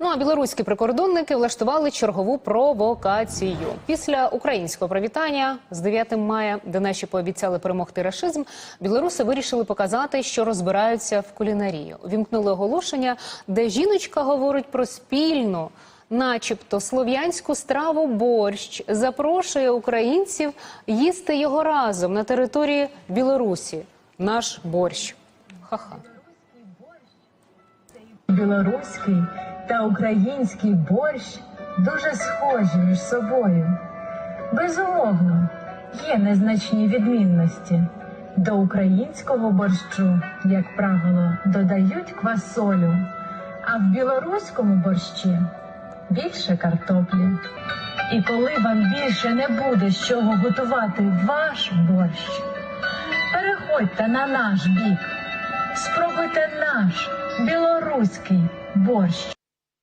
Ну а білоруські прикордонники влаштували чергову провокацію. Після українського привітання з 9 мая, де наші пообіцяли перемогти рашизм, білоруси вирішили показати, що розбираються в кулінарії. Увімкнули оголошення, де жіночка говорить про спільну. Начебто слов'янську страву борщ запрошує українців їсти його разом на території Білорусі. Наш борщ. Ха-ха. Білоруський та український борщ дуже схожі між собою. Безумовно, є незначні відмінності. До українського борщу, як правило, додають квасолю, а в білоруському борщі більше картоплі. І коли вам більше не буде з чого готувати ваш борщ, переходьте на наш бік. Спробуйте наш білоруський борщ.